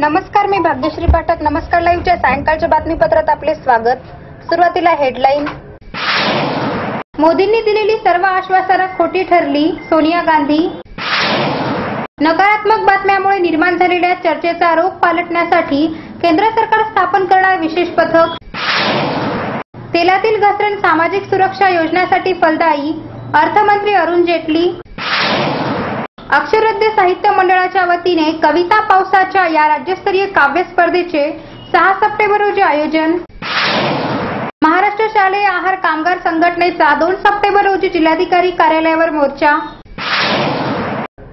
नमस्कार मी भाग्यश्री पाठक. नमस्कार लाईव्हच्या सायंकाळच्या बातमीपत्रात आपले स्वागत. सुरुवातीला हेडलाईन. मोदींनी दिलेली सर्व आश्वासनं खोटी ठरली सोनिया गांधी. नकारात्मक बातम्यामुळे निर्माण झालेल्या चर्चेचा रोख पालटण्यासाठी केंद्र सरकार स्थापन करणार विशेष पथक. तेलातील घसरण सामाजिक सुरक्षा योजनेसाठी फलदायी अर्थमंत्री अरुण जेटली. अक्षरद्य साहित्य मंडळाच्या वतीने कविता पावसाच्या या राज्यस्तरीय काव्य स्पर्धेचे सहा सप्टेंबर रोजी आयोजन. महाराष्ट्र शालेय आहार कामगार संघटनेचा दोन सप्टेंबर रोजी जिल्हाधिकारी कार्यालयावर मोर्चा.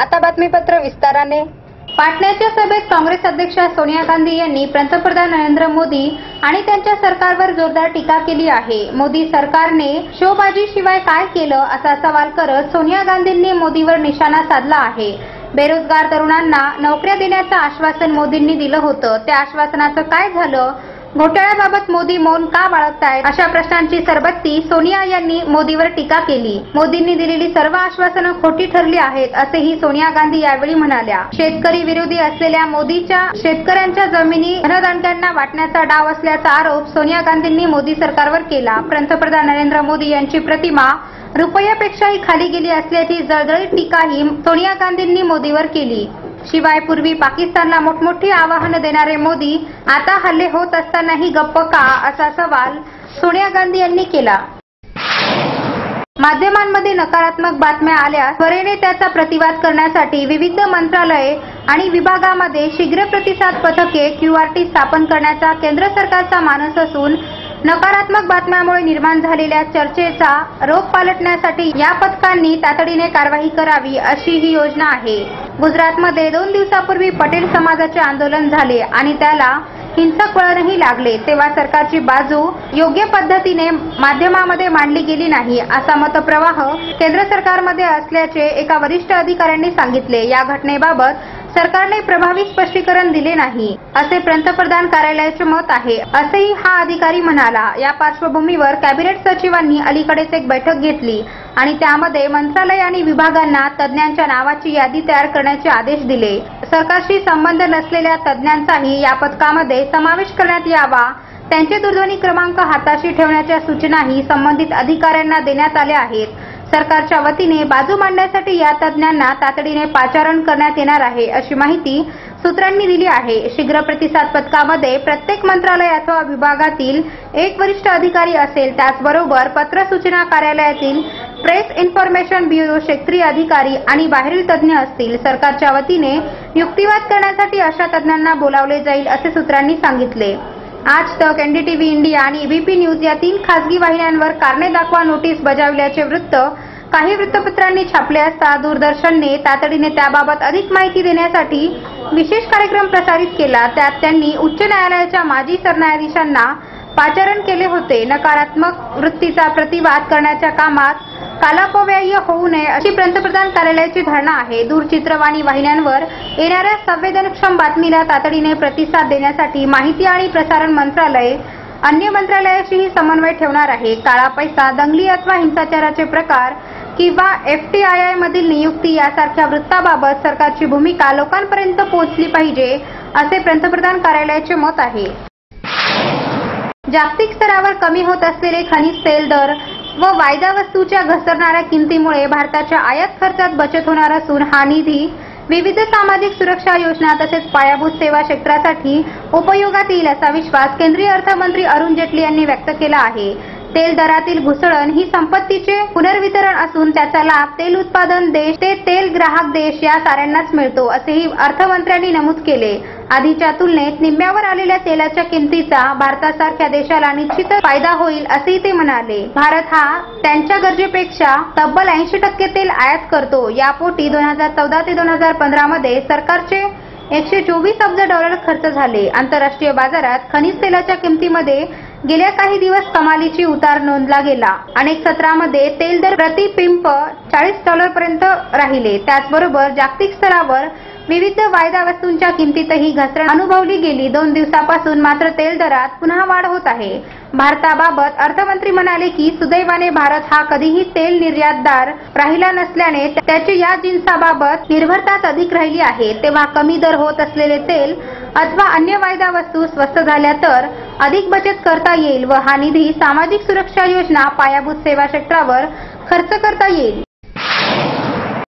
आता बातमीपत्र विस्ताराने. पाटण्याच्या सभेत काँग्रेस अध्यक्षा सोनिया गांधी यांनी पंतप्रधान नरेंद्र मोदी आणि त्यांच्या सरकारवर जोरदार टीका केली आहे. मोदी सरकारने शोबाजीशिवाय काय केलं असा सवाल करत सोनिया गांधींनी मोदीवर निशाणा साधला आहे. बेरोजगार तरुणांना नोकऱ्या देण्याचं आश्वासन मोदींनी दिलं होतं. त्या आश्वासनाचं काय झालं? घोटाळ्याबाबत मोदी मौन का बाळगतायत? अशा प्रश्नांची सरबत्ती सोनिया यांनी मोदीवर टीका केली. मोदींनी दिलेली सर्व आश्वासनं खोटी ठरली आहेत असेही सोनिया गांधी यावेळी म्हणाल्या. शेतकरी विरोधी असलेल्या मोदीच्या शेतकऱ्यांच्या जमिनी धनदांड्यांना वाटण्याचा डाव असल्याचा आरोप सोनिया गांधींनी मोदी सरकारवर केला. पंतप्रधान नरेंद्र मोदी यांची प्रतिमा रुपयापेक्षाही खाली गेली असल्याची जळजळीत टीकाही सोनिया गांधींनी मोदीवर केली. शिवाय पूर्वी पाकिस्तानला मोठमोठी आवाहनं देणारे मोदी आता हल्ले होत असतानाही गप्प का असा सवाल सोनिया गांधी यांनी केला. माध्यमांमध्ये नकारात्मक बातम्या आल्या त्वरेने त्याचा प्रतिवाद करण्यासाठी विविध मंत्रालये आणि विभागामध्ये शीघ्र प्रतिसाद पथके क्यूआरटी स्थापन करण्याचा केंद्र सरकारचा मानस असून नकारात्मक बातम्यामुळे निर्माण झालेल्या चर्चेचा रोग पालटण्यासाठी या पथकांनी तातडीने कारवाई करावी अशी ही योजना आहे. गुजरातमध्ये दोन दिवसापूर्वी पटेल समाजाचे आंदोलन झाले आणि त्याला हिंसक वळणही लागले तेव्हा सरकारची बाजू योग्य पद्धतीने माध्यमामध्ये मांडली गेली नाही असा मतप्रवाह केंद्र सरकारमध्ये असल्याचे एका वरिष्ठ अधिकाऱ्यांनी सांगितले. या घटनेबाबत सरकारने प्रभावी स्पष्टीकरण दिले नाही असे पंतप्रधान कार्यालयाचे मत आहे. असेही हा अधिकारी म्हणाला. या पार्श्वभूमीवर कॅबिनेट सचिवांनी अलीकडेच एक बैठक घेतली आणि त्यामध्ये मंत्रालय आणि विभागांना तज्ज्ञांच्या नावाची यादी तयार करण्याचे आदेश दिले. सरकारशी संबंध नसलेल्या तज्ज्ञांचाही या पथकामध्ये समावेश करण्यात यावा त्यांचे दूरध्वनी क्रमांक हाताशी ठेवण्याच्या सूचनाही संबंधित अधिकाऱ्यांना देण्यात आल्या आहेत. सरकारच्या वतीने बाजू मांडण्यासाठी या तज्ज्ञांना तातडीने पाचारण करण्यात येणार आहे अशी माहिती सूत्रांनी दिली आहे. शीघ्र प्रतिसाद पथकामध्ये प्रत्येक मंत्रालय अथवा विभागातील एक वरिष्ठ अधिकारी असेल त्याचबरोबर पत्र सूचना कार्यालयातील प्रेस इन्फॉर्मेशन ब्युरो क्षेत्रीय अधिकारी आणि बाहेरील तज्ज्ञ असतील. सरकारच्या वतीने युक्तिवाद करण्यासाठी अशा तज्ज्ञांना बोलावले जाईल असे सूत्रांनी सांगितले. आज तक एनडीटीव्ही इंडिया आणि एबीपी न्यूज या तीन खासगी वाहिन्यांवर कारणे दाखवा नोटीस बजावल्याचे वृत्त काही वृत्तपत्रांनी छापले असता दूरदर्शनने तातडीने त्याबाबत अधिक माहिती देण्यासाठी विशेष कार्यक्रम प्रसारित केला. त्यात त्यांनी उच्च न्यायालयाच्या माजी सरन्यायाधीशांना पाचारण केले होते. नकारात्मक वृत्तीचा प्रतिवाद करण्याच्या कामात कालापव्यय होऊ नये अशी पंतप्रधान कार्यालयाची धारणा आहे. दूरचित्रवाणी वाहिन्यांवर येणाऱ्या संवेदनक्षम बातमीला तातडीने प्रतिसाद देण्यासाठी माहिती आणि प्रसारण मंत्रालय अन्य मंत्रालयाशीही समन्वय ठेवणार आहे. काळा पैसा दंगली अथवा हिंसाचाराचे प्रकार किंवा एफटीआयआय मधील नियुक्ती यासारख्या वृत्ताबाबत सरकारची भूमिका लोकांपर्यंत पोहोचली पाहिजे असे पंतप्रधान कार्यालयाचे मत आहे. जागतिक स्तरावर कमी होत असलेले खनिज तेल दर व वायदा वस्तूच्या घसरणाऱ्या किमतीमुळे भारताच्या आयात खर्चात बचत होणार असून हा निधी विविध सामाजिक सुरक्षा योजना तसेच पायाभूत सेवा क्षेत्रासाठी उपयोगात येईल असा विश्वास केंद्रीय अर्थमंत्री अरुण जेटली यांनी व्यक्त केला आहे. तेल दरातील घुसळण ही संपत्तीचे पुनर्वितरण असून त्याचा लाभ तेल उत्पादन देश ते तेल ग्राहक देश या साऱ्यांनाच मिळतो असेही अर्थमंत्र्यांनी नमूद केले. आधीच्या तुलनेत निम्म्यावर आलेल्या तेलाच्या किमतीचा भारतासारख्या देशाला निश्चितच फायदा होईल असेही ते म्हणाले. भारत हा त्यांच्या गरजेपेक्षा तब्बल ऐंशी टक्के तेल आयात करतो. यापोटी दोन हजार चौदा ते दोन हजार पंधरा मध्ये सरकारचे एकशे चोवीस अब्ज डॉलर खर्च झाले. आंतरराष्ट्रीय बाजारात खनिज तेलाच्या किमतीमध्ये गेल्या काही दिवस कमालीची उतार नोंदला गेला. अनेक सत्रामध्ये तेल दर प्रति पिंप चाळीस डॉलर पर्यंत राहिले. त्याचबरोबर जागतिक स्तरावर विविध वायदा वस्तूंच्या किमतीतही घसरण अनुभवली गेली. दोन दिवसापासून मात्र तेल दरात पुन्हा वाढ होत आहे. भारताबाबत अर्थमंत्री म्हणाले की सुदैवाने भारत हा कधीही तेल निर्यातदार राहिला नसल्याने त्याची या जिन्साबाबत निर्भरताच अधिक राहिली आहे. तेव्हा कमी दर होत असलेले तेल अथवा अन्य वायदा वस्तू स्वस्त झाल्या तर अधिक बचत करता येईल व हा निधी सामाजिक सुरक्षा योजना पायाभूत सेवा क्षेत्रावर खर्च करता येईल.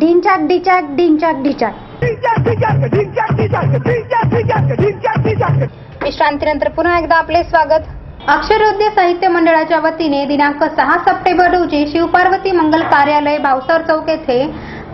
डिंचाक डिचाक डिंचाक डिचाक विश्रांतीनंतर पुन्हा एकदा आपले स्वागत. अक्षरोद्य साहित्य मंडळाच्या वतीने दिनांक सहा सप्टेंबर रोजी शिवपार्वती मंगल कार्यालय भावसार चौक येथे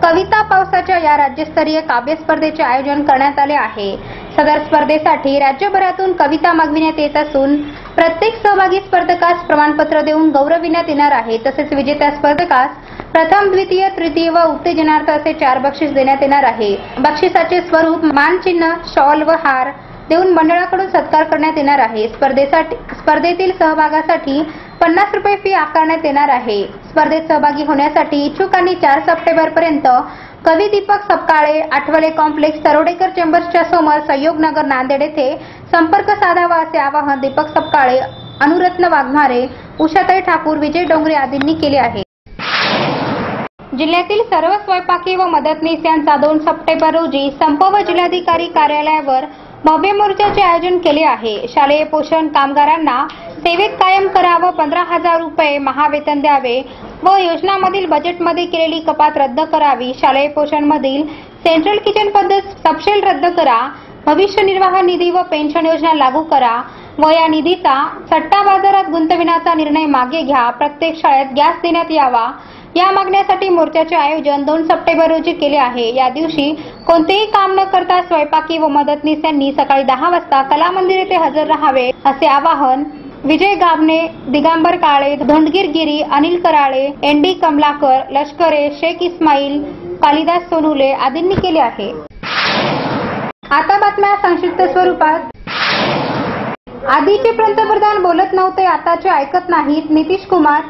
कविता पावसाच्या या राज्यस्तरीय काव्य स्पर्धेचे आयोजन करण्यात आले आहे. सदर स्पर्धेसाठी राज्यभरातून कविता मागविण्यात येत असून प्रत्येक सहभागी स्पर्धकास प्रमाणपत्र देऊन गौरविण्यात येणार आहे. तसेच विजेत्या स्पर्धकास प्रथम द्वितीय तृतीय व उत्तेजनार्थ असे चार बक्षीस देण्यात येणार आहे. बक्षिसाचे स्वरूप मानचिन्ह शॉल व हार देऊन मंडळाकडून सत्कार करण्यात येणार आहे. स्पर्धेसाठी स्पर्धेतील सहभागासाठी पन्नास रुपये फी आकारण्यात येणार आहे. स्पर्धेत सहभागी होण्यासाठी इच्छुकांनी चार सप्टेंबर पर्यंत कवी दीपक सपकाळे आठवले कॉम्प्लेक्स तरोडेकर चेंबर्सच्या समोर सहयोग नगर नांदेड येथे संपर्क साधावा असे आवाहन दीपक सपकाळे अनुरत्न वाघमारे उषाताई ठाकूर विजय डोंगरे आदींनी केले आहे. जिल्ह्यातील सर्व स्वयंपाकी व मदतनीस यांचा दोन सप्टेंबर रोजी संप व जिल्हाधिकारी कार्यालयावर भव्य मोर्चाचे आयोजन केले आहे. शालेय पोषण कामगारांना सेवेत कायम करावं पंधरा हजार रुपये महावेतन द्यावे व योजनामधील बजेटमध्ये केलेली कपात रद्द करावी. शालेय पोषणमधील सेंट्रल किचन पद्धत सबशेल रद्द करा. भविष्य निर्वाह निधी व पेन्शन योजना लागू करा. व या निधीचा सट्टा बाजारात गुंतविण्याचा निर्णय मागे घ्या. प्रत्येक शाळेत गॅस देण्यात यावा. या मागण्यासाठी मोर्चाचे आयोजन दोन सप्टेंबर रोजी केले आहे. या दिवशी कोणतेही काम न करता स्वयंपाकी व मदतनीस यांनी सकाळी दहा वाजता कला मंदिर येथे हजर राहावे असे आवाहन विजय गाबणे दिगंबर काळे धोंडगीर गिरी अनिल कराळे एन डी कमलाकर लष्करे शेख इस्माईल कालिदास सोनुले आदींनी केले आहे. आता बातम्या संक्षिप्त स्वरूपात. आधीचे पंतप्रधान बोलत नव्हते आताचे ऐकत नाहीत नितीश कुमार.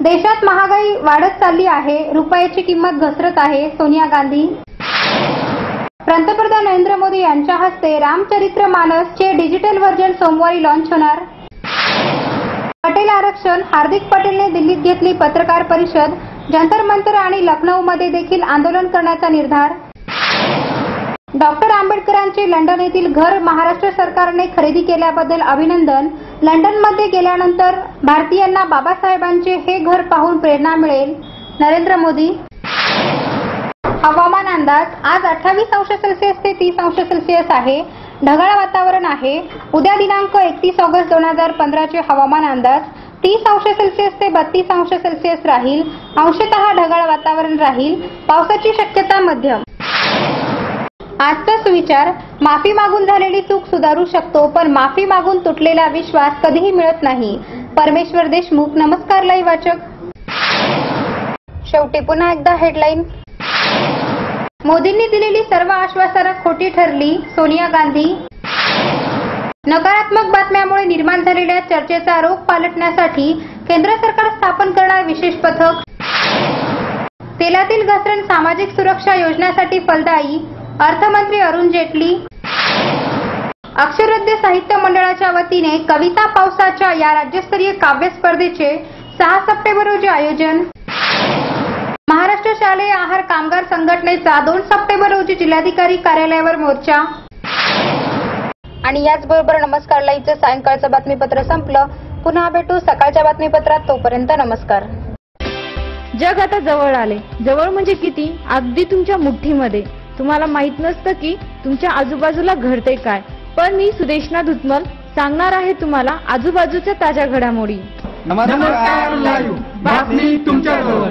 देशात महागाई वाढत चालली आहे रुपयाची किंमत घसरत आहे सोनिया गांधी. पंतप्रधान नरेंद्र मोदी यांच्या हस्ते रामचरित्र मानस चे डिजिटल व्हर्जन सोमवारी लॉन्च होणार. पटेल आरक्षण हार्दिक पटेलने दिल्लीत घेतली पत्रकार परिषद जंतर मंतर आणि लखनौ मध्ये देखील आंदोलन करण्याचा निर्धार. डॉक्टर आंबेडकरांचे लंडन येथील घर महाराष्ट्र सरकारने खरेदी केल्याबद्दल अभिनंदन. लंडनमध्ये गेल्यानंतर भारतीयांना बाबासाहेबांचे हे घर पाहून प्रेरणा मिळेल. नरेंद्र मोदी हवामान अंदाज आज अठ्ठावीस अंश सेल्सिअस ते तीस अंश सेल्सिअस आहे. ढगाळ वातावरण आहे. उद्या दिनांक एकतीस ऑगस्ट दोन हजार पंधराचे हवामान अंदाज तीस अंश सेल्सिअस ते बत्तीस अंश सेल्सिअस राहील. अंशतः ढगाळ वातावरण राहील. पावसाची शक्यता मध्यम. आजचा सुविचार. माफी मागून झालेली चूक सुधारू शकतो पण माफी मागून तुटलेला विश्वास कधीही मिळत नाही. परमेश्वर देशमुख नमस्कार लाई वाचक. शेवटी पुन्हा एकदा हेडलाईन मोदींनी दिलेली सर्व आश्वासनं खोटी ठरली सोनिया गांधी. नकारात्मक बातम्यामुळे निर्माण झालेल्या चर्चेचा रोग पालटण्यासाठी केंद्र सरकार स्थापन करणार विशेष पथक. तेलातील घसरण सामाजिक सुरक्षा योजनेसाठी फलदायी अर्थमंत्री अरुण जेटली. अक्षरद्य साहित्य मंडळाच्या वतीने कविता पावसाच्या या राज्यस्तरीय काव्य स्पर्धेचे सहा सप्टेंबर रोजी आयोजन. महाराष्ट्र शालेय आहार कामगार संघटनेचा दोन सप्टेंबर रोजी जिल्हाधिकारी कार्यालयावर मोर्चा. आणि याचबरोबर नमस्कार लाईव्हचं सायंकाळचं बातमीपत्र संपलं. पुन्हा भेटू सकाळच्या बातमीपत्रात तोपर्यंत नमस्कार. जग आता जवळ आले जवळ म्हणजे किती? अगदी तुमच्या मुठ्ठीमध्ये. तुम्हाला माहीत नसतं की तुमच्या आजूबाजूला घडते काय. पण मी सुदेशना धुतमल सांगणार आहे तुम्हाला आजूबाजूच्या ताज्या घडामोडी. नमस्कार लाईव्ह. बातमी तुमच्याजवळ.